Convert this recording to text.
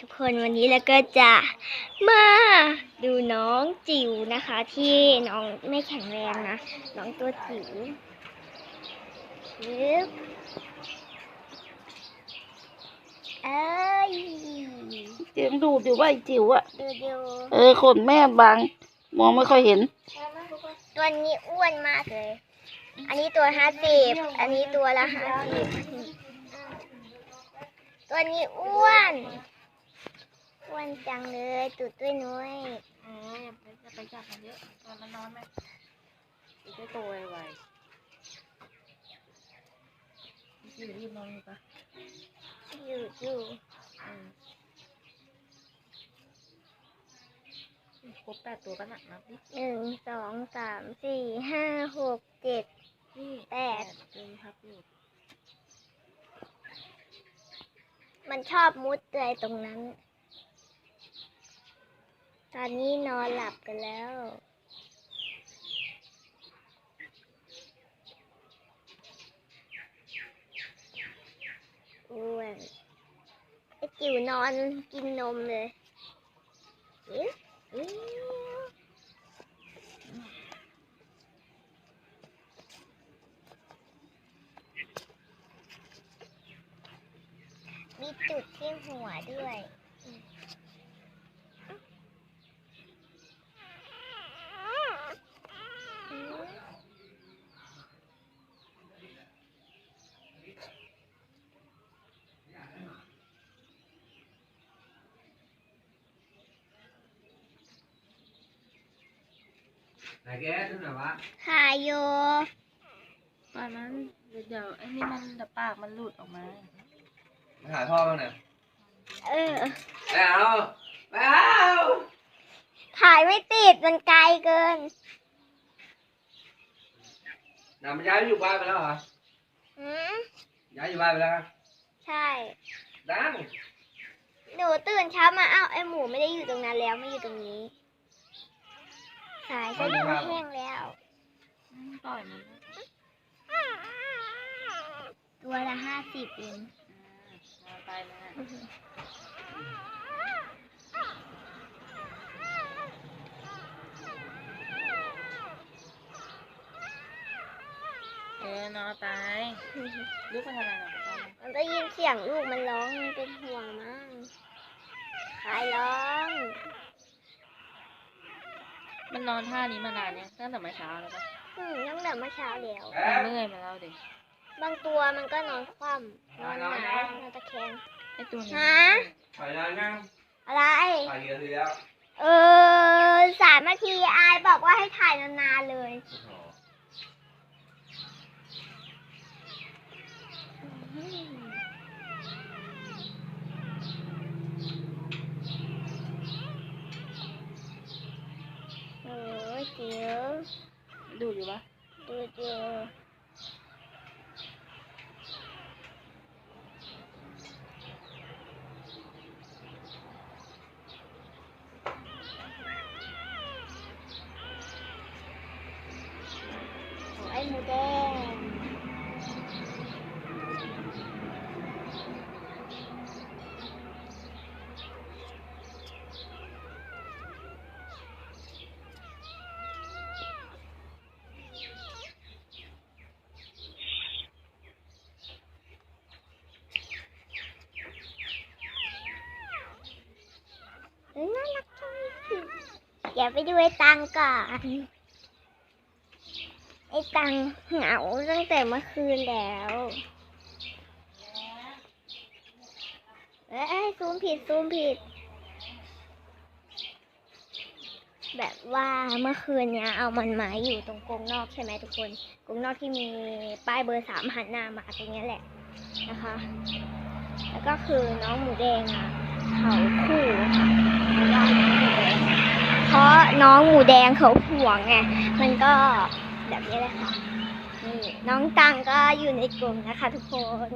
ทุกคนวันนี้แล้วก็จะมาดูน้องจิ๋วนะคะ ที่น้องไม่แข็งแรงนะ น้องตัวจิ๋วยึบเอ้ยเสียงดูดอยู่ว่าไอ้จิ๋วอะดูดูเออขนแม่บางมองไม่ค่อยเห็น ตัวนี้อ้วนมากเลย อันนี้ตัวห้าสิบอันนี้ตัวละห้าสิบตัวนี้อ้วน อ้วนจังเลยตุดด้วยน้อยเออจะไปจับมันเยอะตอนมันนอนไหมจะได้โตไวๆอยู่รีบนอนอยู่ปะอยู่อยู่ครบแปดตัวปะน่ะนับดิหนึ่งสองสามสี่ห้าหกเจ็ดนี่แปดเลยครับอยู่มันชอบมุดเลยตรงนั้น ตอนนี้นอนหลับกันแล้ว อ้วนไอจิ๋วนอนกินนมเลยอิ๊วอิ๊วมีจุดที่หัวด้วย ไหนแกดูหน่อยวะหายโยปล่อยมันเดี๋ยวเดี๋ยวไอ้นี่มันเดี๋ยวปากมันหลุดออกมา มาถ่ายพ่อบ้างหน่อยเออไม่เอาไม่เอาถ่ายไม่ติดมันไกลเกินน่ะมันย้ายไปอยู่บ้านไปแล้วเหรอหืมย้ายอยู่บ้านไปแล้วใช่ ดัง หนูตื่นเช้ามาอ้าวไอหมูไม่ได้อยู่ตรงนั้นแล้วไม่อยู่ตรงนี้ สายก็ดูแห้งแล้วอืมปล่อยมันนะตัวละห้าสิบเองอืมนอนไปนะเออนอนไปลูกไปทำอะไรหรอไปมันได้ยินเสียงลูกมันร้องมันเป็นห่วงมากใครร้อง มันนอนท่านี้มานานเนี่ยตั้งแต่เมื่อเช้าแล้วปะอืมตั้งแต่เมื่อเช้าแล้วแกมันเมื่อยมาแล้วเด็กบางตัวมันก็นอนคว่ำนอนหงายนอนตะแคงไอ้ตัวนี้ฮะถ่ายนานยังอะไรถ่ายเยอะทีแล้วเออสามนาทีอายบอกว่าให้ถ่ายนานๆเลย โอ้โห โอ้ยเจียว ดูอยู่ปะดูเจียวโอ้ยไอ้หมูแดง เอ้ยน่ารักจังเลยเดี๋ยวไปดูไอ้ตังก่อนไอ้ตังเหงาตั้งแต่เมื่อคืนแล้วเอ้ยซูมผิดซูมผิด แบบว่าเมื่อคืนเนี้ยเอามันมาอยู่ตรงกรงนอกใช่ไหมทุกคนกรงนอกที่มีป้ายเบอร์สามหันหน้ามาตรงเนี้ยแหละนะคะ แล้วก็คือน้องหมูแดงอะเขาคู่ค่ะ น้องหมูแดงเขาห่วงไงมันก็แบบนี้เลยค่ะนี่น้องตังก็อยู่ในกลุ่มนะคะทุกคน